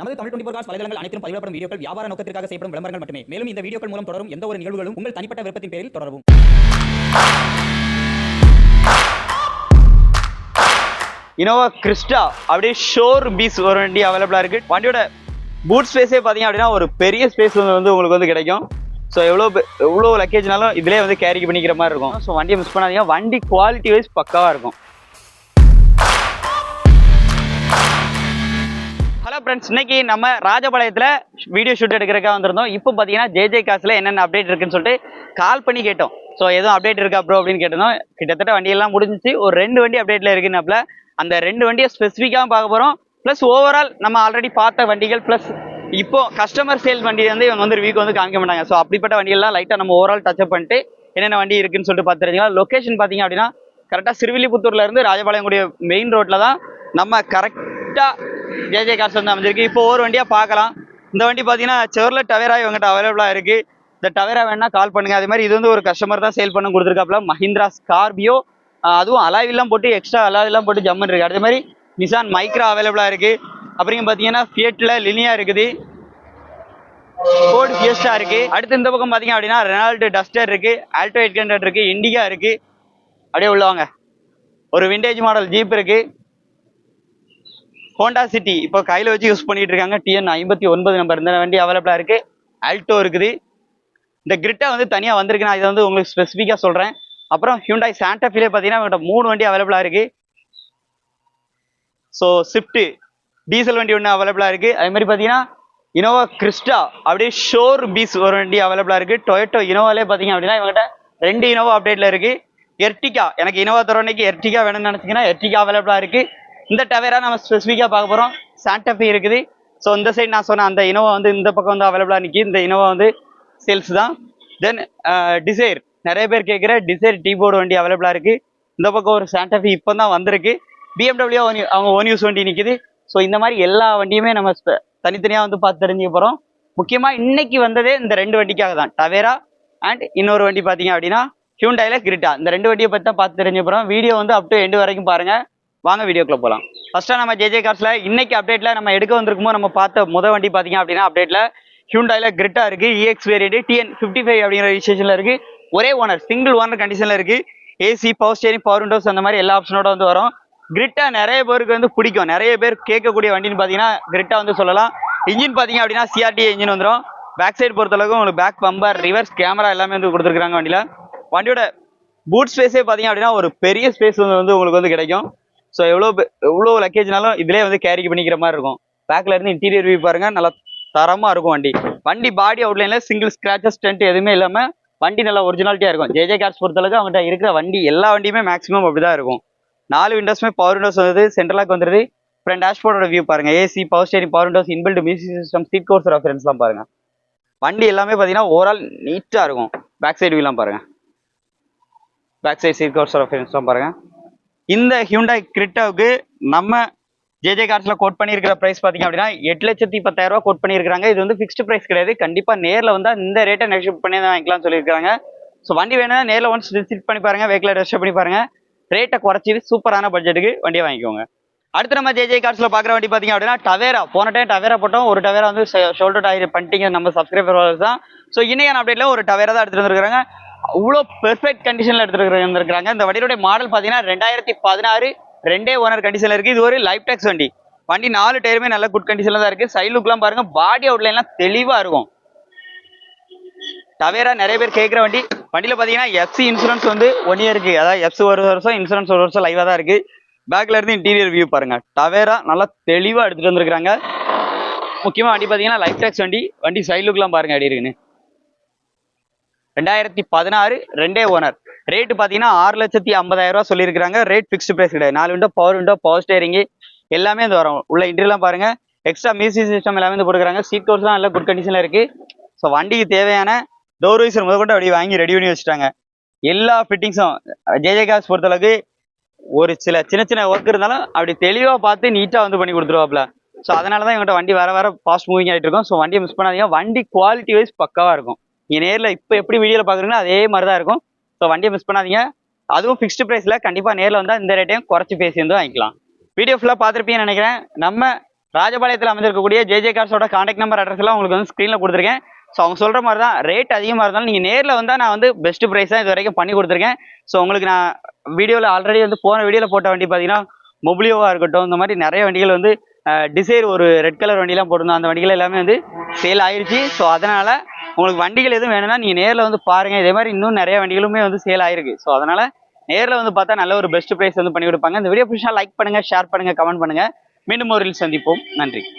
நமது Tamil twenty cos வலைதளங்கள் அனைத்தும் பதிவிடப்படும் வீடியோக்கள் வியாபார நோக்கத்திற்காக செய்யப்படும் விளம்பரங்கள் மட்டுமே. மேலும் இந்த வீடியோக்கள் மூலம் தொடரும் எந்த ஒரு நிகழ்வுகளும் உங்கள் தனிப்பட்ட விருப்பத்தின் பேரில் தொடரவும். இனோவா கிறிஸ்டா அப்படியே ஷோர் பீஸ் ஒரு வண்டி அவைலபிளாக இருக்குது வண்டியோட பூட் ஸ்பேஸே பார்த்தீங்க அப்படின்னா ஒரு பெரிய ஸ்பேஸ் வந்து உங்களுக்கு வந்து கிடைக்கும். ஸோ எவ்வளோ எவ்வளோ லக்கேஜ்னாலும் இதிலே வந்து கேரி பண்ணிக்கிற மாதிரி இருக்கும். ஸோ வண்டியை மிஸ் பண்ணாதீங்க. வண்டி குவாலிட்டி வைஸ் பக்காவாக இருக்கும். ஹலோ ஃப்ரெண்ட்ஸ் இன்னைக்கு நம்ம ராஜபாளையத்தில் வீடியோ ஷூட் எடுக்கிறக்காக வந்திருந்தோம். இப்போ பார்த்தீங்கன்னா ஜேஜே காசில் என்னென்ன அப்டேட் இருக்குன்னு சொல்லிட்டு கால் பண்ணி கேட்டோம். ஸோ எதுவும் அப்டேட் இருக்கா ப்ரோ அப்படின்னு கேட்டிருந்தோம். கிட்டத்தட்ட வண்டியெல்லாம் முடிஞ்சிச்சு. ஒரு ரெண்டு வண்டி அப்டேட்டில் இருக்குனாப்ல அந்த ரெண்டு வண்டியை ஸ்பெசிஃபிக்காக பார்க்க போகிறோம் ப்ளஸ் ஓவரால் நம்ம ஆல்ரெடி பார்த்த வண்டிகள் ப்ளஸ் இப்போ கஸ்டமர் சேல் வண்டி வந்து இவங்க வந்து வீக் வந்து காமிக்க மாட்டாங்க. ஸோ அப்படிப்பட்ட வண்டியெல்லாம் லைட்டாக நம்ம ஓவரால் டச்சப் பண்ணிட்டு என்னென்ன வண்டி இருக்குன்னு சொல்லிட்டு பார்த்துருக்கீங்களா லொக்கேஷன் பார்த்தீங்க அப்படின்னா கரெக்டாக சிறுவில்லிபுத்தூர்ல இருந்து ராஜபாளையம் கூடிய மெயின் ரோட்டில் தான் நம்ம கரெக்ட் கரெக்டாக ஜேஜே கார்ஸ் வந்து அமைஞ்சிருக்கு. இப்போ ஒரு வண்டியாக பார்க்கலாம். இந்த வண்டி பார்த்தீங்கன்னா செவரில் டவேரா இவங்ககிட்ட அவைலபிளாக இருக்குது இந்த டவேரா வேணால் கால் பண்ணுங்கள் அதே மாதிரி இது வந்து ஒரு கஸ்டமர் தான் சேல் பண்ண கொடுத்துருக்காப்புல. மஹிந்திரா ஸ்கார்பியோ அதுவும் அலாவிலாம் போட்டு எக்ஸ்ட்ரா அலாவிலாம் போட்டு ஜம்மன் இருக்குது அதே மாதிரி நிசான் மைக்ரா அவைலபிளாக இருக்குது அப்புறம் பார்த்தீங்கன்னா ஃபியட்டில் லினியா இருக்குது. ஃபோர்டு ஃபியஸ்டா இருக்கு. அடுத்து இந்த பக்கம் பார்த்தீங்க அப்படின்னா ரெனால்டு டஸ்டர் இருக்கு. ஆல்டோ எயிட் ஹண்ட்ரட் இருக்கு. இண்டிகா இருக்கு. அப்படியே உள்ளவாங்க ஒரு விண்டேஜ் மாடல் ஜீப் இருக்கு. Honda City. இப்போ கையில் வச்சு யூஸ் பண்ணிட்டு இருக்காங்க. டிஎன் ஐம்பத்தி ஒன்பது நம்பர் இந்த வண்டி அவைலபிளாக இருக்கு. ஆல்டோ இருக்குது. இந்த கிரிட்டா வந்து தனியாக வந்திருக்கு. நான் இதை வந்து உங்களுக்கு ஸ்பெசிஃபிக்காக சொல்கிறேன் அப்புறம் ஹியூண்டாய் சாண்டாஃபிலே பார்த்தீங்கன்னா இவங்ககிட்ட மூணு வண்டி அவைலபிளாக இருக்கு. ஸோ ஸ்விஃப்ட்டு டீசல் வண்டி ஒன்று அவைலபிளாக இருக்குது அதே மாதிரி பார்த்தீங்கன்னா இனோவா கிறிஸ்டா அப்படியே ஷோர் பீஸ் ஒரு வண்டி அவைலபிளாக இருக்குது டொயட்டோ இனோவாலே பார்த்தீங்க அப்படின்னா இவங்ககிட்ட ரெண்டு இனோவா அப்டேட்டில் இருக்குது எர்டிகா எனக்கு இனோவா தரோனைக்கு எர்டிகா வேணும்னு நினச்சிங்கன்னா எர்டிகா அவைலபிளாக இருக்குது இந்த டவேரா நம்ம ஸ்பெசிஃபிக்காக பார்க்க போகிறோம் சாண்டஃபி இருக்குது. ஸோ இந்த சைடு நான் சொன்ன அந்த இனோவா வந்து இந்த பக்கம் வந்து அவைலபிளாக நிற்கி இந்த இனோவா வந்து சேல்ஸ் தான். தென் டிசைர் நிறைய பேர் கேட்குற டிசைர் டீ போர்டு வண்டி அவைலபிளாக இருக்குது இந்த பக்கம் ஒரு சாண்டஃபி இப்போ தான் வந்திருக்கு. பிஎம்டபிள்யூ அவங்க ஓன் யூஸ் வண்டி நிற்கிது ஸோ இந்த மாதிரி எல்லா வண்டியுமே நம்ம தனித்தனியாக வந்து பார்த்து தெரிஞ்சுக்க போகிறோம் முக்கியமாக இன்னைக்கு வந்ததே இந்த ரெண்டு வண்டிக்காக தான். டவேரா அண்ட் இன்னொரு வண்டி பார்த்தீங்க அப்படின்னா ஹியூண்டாயில கிரிட்டா இந்த ரெண்டு வண்டியை பற்றி தான் பார்த்து தெரிஞ்சு போகிறோம் வீடியோ வந்து அப் டு எண்டு வரைக்கும் பாருங்கள் வாங்க வீடியோக்குள்ள போகலாம் ஃபர்ஸ்ட்டாக நம்ம ஜேஜே கார்ஸில் இன்னைக்கு அப்டேட்டில் நம்ம எடுக்க வந்திருக்குமோ நம்ம பார்த்த முத வண்டி பார்த்தீங்க அப்படின்னா அப்டேட்டில் ஹியூண்டாயில் கிரிட்டா இருக்கு EX variant TN fifty five அப்படிங்கிற ரிஜிஸ்ட்ரேஷனில் இருக்குது ஒரே ஓனர் சிங்கிள் ஓனர் கண்டிஷனில் இருக்கு. AC power steering power windows அந்த மாதிரி எல்லா ஆப்ஷனோட வந்து வரும். கிரிட்டா நிறைய பேருக்கு வந்து பிடிக்கும். நிறைய பேர் கேட்கக்கூடிய வண்டின்னு பார்த்தீங்கன்னா கிரிட்டா வந்து சொல்லலாம். இன்ஜின் பார்த்தீங்க அப்படின்னா சிஆர்டி இன்ஜின் வந்துடும் பேக் சைடு பொறுத்தளவுக்கு உங்களுக்கு பேக் பம்பர் ரிவர்ஸ் கேமரா எல்லாமே வந்து கொடுத்துருக்காங்க வண்டியில். வண்டியோட பூட் ஸ்பேஸே பார்த்தீங்க அப்படின்னா ஒரு பெரிய ஸ்பேஸ் வந்து வந்து உங்களுக்கு வந்து கிடைக்கும். ஸோ எவ்வளோ பெ- எவ்வளோ லக்கேஜ்னாலும் இதிலே வந்து கேரி பண்ணிக்கிற மாதிரி இருக்கும். பேக்கில் இருந்து இன்டீரியர் வியூ பாருங்கள் நல்லா தரமாக இருக்கும் வண்டி. வண்டி பாடி அவுட்லைனில் சிங்கிள் ஸ்க்ராச்சஸ் ஸ்டென்ட் எதுவுமே இல்லாமல் வண்டி நல்லா ஒரிஜினாலிட்டியாக இருக்கும். ஜேஜே கார்ஸ் பொறுத்தளவுக்கு அவங்கள்ட்ட இருக்கிற வண்டி எல்லா வண்டியுமே மேக்ஸிமம் அப்படிதான் இருக்கும். நாலு விண்டோஸுமே பவர் விண்டோஸ் வந்து சென்ட்ரலாக் வந்துருது ஃப்ரண்ட் டேஷ்போர்டோட வியூ பாருங்க. AC power steering power windows inbuilt music system seat covers ரெஃபரன்ஸ்லாம் பாருங்க. வண்டி எல்லாமே பார்த்தீங்கன்னா ஓவரால் நீட்டாக இருக்கும். பேக் சைடு வியூலாம் பாருங்கள் பேக் சைடு சீட் கோர்ஸ் ரெஃபரன்ஸ்லாம் பாருங்கள் இந்த ஹியூண்டாய் கிரிட்டாவுக்கு நம்ம ஜேஜே கார்ஸ்ல கோட் பண்ணியிருக்கிற ப்ரைஸ் பார்த்தீங்க அப்படின்னா எட்டு லட்சத்தி பத்தாயிரம் ரூபாய் கோட் பண்ணியிருக்காங்க இது வந்து ஃபிக்ஸ்டு ப்ரைஸ் கிடையாது. கண்டிப்பாக நேரில் வந்து இந்த ரேட்டை நெக்ஸ்ட் பண்ணி தான் வாங்கிக்கலாம்னு சொல்லியிருக்காங்க ஸோ வண்டி வேணும்னா நேரில் ஒன்ஸ் விசிட் பண்ணி பாருங்க. வெஹிக்கில் ரெஜிஸ்டர் பண்ணி பாருங்க. ரேட்டை குறைச்சி சூப்பரான பட்ஜெட்டுக்கு வண்டியை வாங்கிக்கோங்க. அடுத்து நம்ம ஜேஜே கார்ஸ்ல பார்க்குற வண்டி பார்த்தீங்க அப்படின்னா டவேரா போன டைம் டவேரா போட்டோம். ஒரு டவேரா வந்து ஷோல்டர் டயர் பண்ணிட்டீங்க நம்ம சப்ஸ்கிரைபர் தான். ஸோ இன்னைக்கான அப்டேட்ல ஒரு டவேரா தான் எடுத்துகிட்டு வந்திருக்காங்க அவ்வளோ பெர்ஃபெக்ட் கண்டிஷனில் எடுத்துட்டு வந்திருக்காங்க இந்த வண்டியோட மாடல் பார்த்தீங்கன்னா ரெண்டாயிரத்தி பதினாறு ரெண்டே ஓனர் கண்டிஷனில் இருக்குது இது ஒரு லைஃப் டேக்ஸ் வண்டி. வண்டி நாலு டயருமே நல்ல குட் கண்டிஷனில் தான் இருக்குது சைட் லுக்லாம் பாருங்க. பாடி அவுட்லைன்லாம் தெளிவாக இருக்கும். டவேரா நிறைய பேர் கேட்குற வண்டி. வண்டியில் பார்த்தீங்கன்னா எஃப்சி இன்சூரன்ஸ் வந்து ஒன் இயருக்கு அதாவது எஃப்சி ஒரு வருஷம் இன்சூரன்ஸ் ஒரு வருஷம் லைவாக தான் இருக்குது பேக்ல இருந்து இன்டீரியர் வியூ பாருங்க. டவேரா நல்லா தெளிவாக எடுத்துகிட்டு வந்திருக்கிறாங்க. முக்கியமாக வண்டி பார்த்தீங்கன்னா லைஃப் டேக்ஸ் வண்டி. வண்டி சைட் லுக்லாம் பாருங்க அடி இருக்குன்னு. ரெண்டாயிரத்தி பதினாறு ரெண்டே ஓனர். ரேட்டு பார்த்தீங்கன்னா ஆறு லட்சத்தி ஐம்பதாயிரம் ரூபா சொல்லியிருக்காங்க ரேட் ஃபிக்ஸ்டு ப்ரைஸ் கிடையாது. நாலு window power window power steering எல்லாமே வந்து வரும். உள்ள இன்டர்லாம் பாருங்க. எக்ஸ்ட்ரா மியூசிக் சிஸ்டம் எல்லாமே வந்து கொடுக்குறாங்க சீட் கோர்ஸ்லாம் நல்ல குட் கண்டிஷனில் இருக்கு. ஸோ வண்டிக்கு தேவையான டோர் வைசர் முதற்கொண்டு அப்படியே வாங்கி ரெடி பண்ணி வச்சுட்டாங்க. எல்லா ஃபிட்டிங்ஸும் ஜேஜே காஸ் பொறுத்தளவுக்கு ஒரு சில சின்ன சின்ன ஒர்க் இருந்தாலும் அப்படி தெளிவாக பார்த்து நீட்டாக வந்து பண்ணி கொடுத்துருவாப்ல ஸோ அதனால தான் எங்கள்கிட்ட வண்டி வர வர ஃபாஸ்ட் மூவிங் ஆகிட்டு இருக்கும். ஸோ வண்டியை மிஸ் பண்ணாதீங்க. வண்டி குவாலிட்டி வைஸ் பக்காவாக இருக்கும். நீங்கள் நேரில் இப்போ எப்படி வீடியோவில் பார்க்குறீங்களோ அதே மாதிரி தான் இருக்கும். ஸோ வண்டியை மிஸ் பண்ணாதீங்க. அதுவும் ஃபிக்ஸ்டு ப்ரைஸில் கண்டிப்பாக நேரில் வந்தால் இந்த ரேட்டையும் குறைச்சி பேசி வந்து வாங்கிக்கலாம் வீடியோ ஃபுல்லாக பார்த்துருப்பீங்கன்னு நினைக்கிறேன். நம்ம ராஜபாளையத்தில் அமைந்திருக்கக்கூடிய ஜேஜே கார்ஸோட காண்டாக்ட் நம்பர் அட்ரஸ்லாம் உங்களுக்கு வந்து ஸ்க்ரீனில் கொடுத்துருக்கேன். ஸோ அவங்க சொல்கிற மாதிரி தான் ரேட் அதிகமாக இருந்தாலும் நீங்கள் நேரில் வந்தால் நான் வந்து பெஸ்ட் ப்ரைஸ் தான் இது வரைக்கும் பண்ணி கொடுத்துருக்கேன். ஸோ உங்களுக்கு நான் வீடியோவில் ஆல்ரெடி வந்து போன வீடியோவில் போட்ட வண்டி பார்த்தீங்கன்னா மொபிலியோவாக இருக்கட்டும் இந்த மாதிரி நிறைய வண்டிகள் வந்து டிசைர் ஒரு ரெட் கலர் வண்டிலாம் போட்டிருந்தோம். அந்த வண்டிகள் எல்லாமே வந்து சேல் ஆயிருச்சு. ஸோ அதனால் உங்களுக்கு வண்டிகள் எதுவும் வேணும்னா நீங்கள் நேரில் வந்து பாருங்கள் இதே மாதிரி இன்னும் நிறைய வண்டிகளுமே வந்து சேல் ஆயிருக்கு. ஸோ அதனால் நேரில் வந்து பார்த்தா நல்ல ஒரு பெஸ்ட் ப்ரைஸ் வந்து பண்ணி கொடுப்பாங்க. இந்த வீடியோ பிடிச்சா லைக் பண்ணுங்கள் ஷேர் பண்ணுங்கள் கமெண்ட் பண்ணுங்கள் மீண்டும் ஒரு சந்திப்போம். நன்றி.